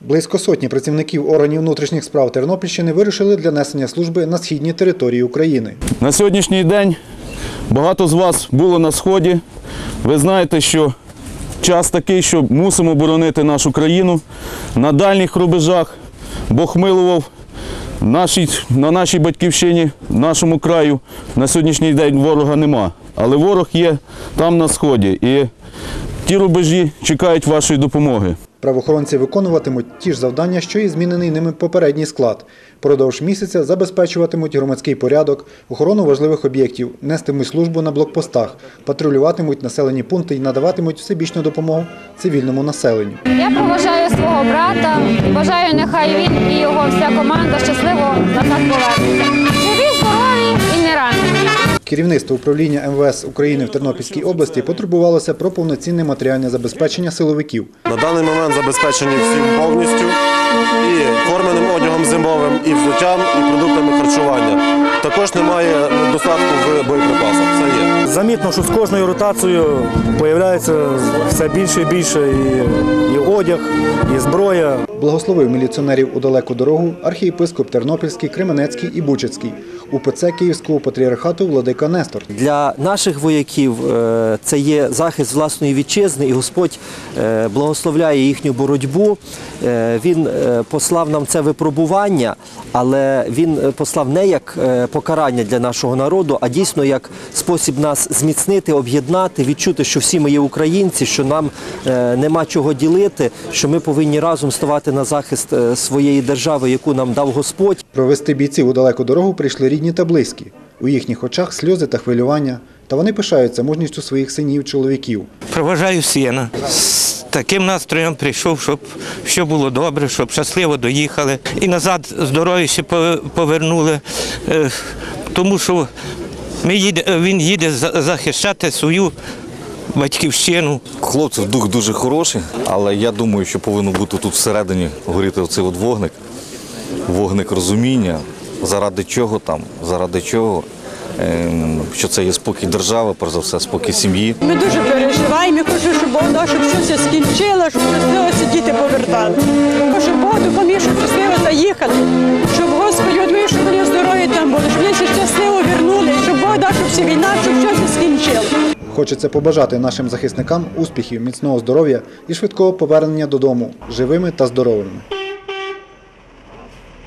Близько сотні працівників органів внутрішніх справ Тернопільщини вирушили для несення служби на східній території України. На сьогоднішній день багато з вас було на сході. Ви знаєте, що час такий, що мусимо боронити нашу країну на дальніх рубежах. Бог милував на нашій батьківщині, нашому краю. На сьогоднішній день ворога нема. Але ворог є там на сході. І ті рубежі чекають вашої допомоги. Правоохоронці виконуватимуть ті ж завдання, що і змінений ними попередній склад. Продовж місяця забезпечуватимуть громадський порядок, охорону важливих об'єктів, нестимуть службу на блокпостах, патрулюватимуть населені пункти і надаватимуть всебічну допомогу цивільному населенню. Я проважаю свого брата. Бажаю, нехай він і його вся команда щасливо назад повернуться. Живі, здорові і не ранені. Керівництво управління МВС України в Тернопільській області потурбувалося про повноцінне матеріальне забезпечення силовиків. На даний момент забезпечені всім повністю і форменим одягом зимовим, і взуттям, і продуктами харчування. Також немає недостатку в боєприпасах. Замітно, що з кожною ротацією з'являється все більше і більше і, і одяг, і зброя. Благословив міліціонерів у далеку дорогу архієпископ Тернопільський, Кременецький і Бучацький. УПЦ Київського патріархату владика Нестор. Для наших вояків е, це є захист власної вітчизни, і Господь е, благословляє їхню боротьбу. Е, Він послав нам це випробування, але він послав не як покарання для нашого народу, а дійсно як спосіб нас зміцнити, об'єднати, відчути, що всі ми є українці, що нам е, нема чого ділити, що ми повинні разом ставати на захист е, своєї держави, яку нам дав Господь. Провести бійців у далеку дорогу прийшли рідні та близькі. У їхніх очах сльози та хвилювання. Та вони пишаються мужністю своїх синів чоловіків. Проважаю сина. З таким настроєм прийшов, щоб все було добре, щоб щасливо доїхали. І назад здорові ще по- повернули, тому що ми їде, він їде захищати свою батьківщину. Хлопців дух дуже хороший, але я думаю, що повинно бути тут всередині горіти оцей от вогник, вогник розуміння, заради чого там, заради чого, ем, що це є спокій держави, перш за все, спокій сім'ї. Ми дуже переживаємо. Я хочу, щоб Бог щоб щось скінчило, щоб щасливо ці діти повертали. Щоб Бог допоміг, щоб щасливо заїхали, щоб Господь щоб вони здорові там були, щоб вони щасливо вернули, щоб всі війна, щоб щось скінчило. Хочеться побажати нашим захисникам успіхів, міцного здоров'я і швидкого повернення додому живими та здоровими.